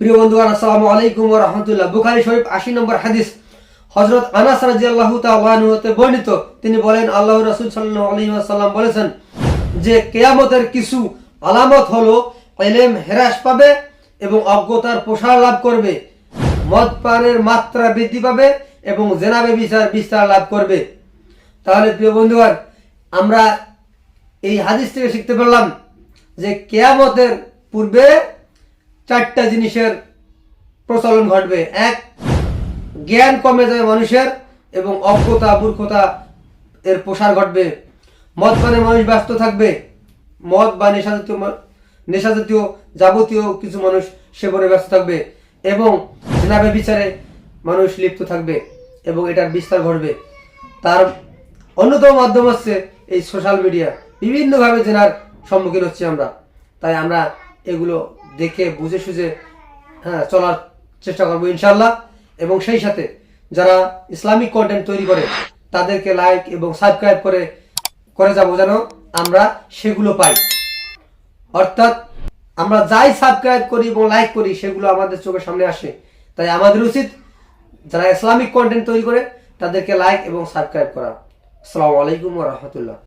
প্রিয় বন্ধুগণ, আসসালামু আলাইকুম ওয়া রাহমাতুল্লাহ। বুখারী শরীফ 80 নম্বর হাদিস। হযরত আনাস রাদিয়াল্লাহু তাআলা হতে বর্ণিত, তিনি বলেন, আল্লাহর রাসূল সাল্লাল্লাহু আলাইহি ওয়াসাল্লাম বলেছেন যে, কিয়ামতের কিছু আলামত হলো ইলম হ্রাস পাবে এবং অজ্ঞতার প্রসার লাভ করবে, মদ পানের মাত্রা বৃদ্ধি পাবে এবং জেনাবে বিচার বিস্তার লাভ করবে। তাহলে প্রিয় বন্ধুগণ, আমরা এই হাদিস থেকে শিখতে পারলাম যে, কেয়ামতের পূর্বে চারটা জিনিসের প্রচলন ঘটবে। এক, জ্ঞান কমে যাবে মানুষের এবং অজ্ঞতা, মূর্খতা এর প্রসার ঘটবে। মদ পানে মানুষ ব্যস্ত থাকবে। মদ বা নেশাজাতীয় মা- নেশাজাতীয় যাবতীয় কিছু মানুষ সেবনে ব্যস্ত থাকবে এবং জেনাবে বিচারে মানুষ লিপ্ত থাকবে এবং এটার বিস্তার ঘটবে। তার অন্যতম মাধ্যম হচ্ছে এই সোশ্যাল মিডিয়া বিভিন্নভাবে জেনার সম্মুখীন হচ্ছি আমরা। তাই আমরা এগুলো দেখে বুঝে সুঝে হ্যাঁ চলার চেষ্টা করব ইনশাল্লাহ এবং সেই সাথে যারা ইসলামিক কন্টেন্ট তৈরি করে, তাদেরকে লাইক এবং সাবস্ক্রাইব করে করে যাব যেন আমরা সেগুলো পাই। অর্থাৎ আমরা যাই সাবস্ক্রাইব করি এবং লাইক করি, সেগুলো আমাদের চোখের সামনে আসে। তাই আমাদের উচিত যারা ইসলামিক কন্টেন্ট তৈরি করে, তাদেরকে লাইক এবং সাবস্ক্রাইব করা। আসসালামু আলাইকুম রহমতুল্লাহ।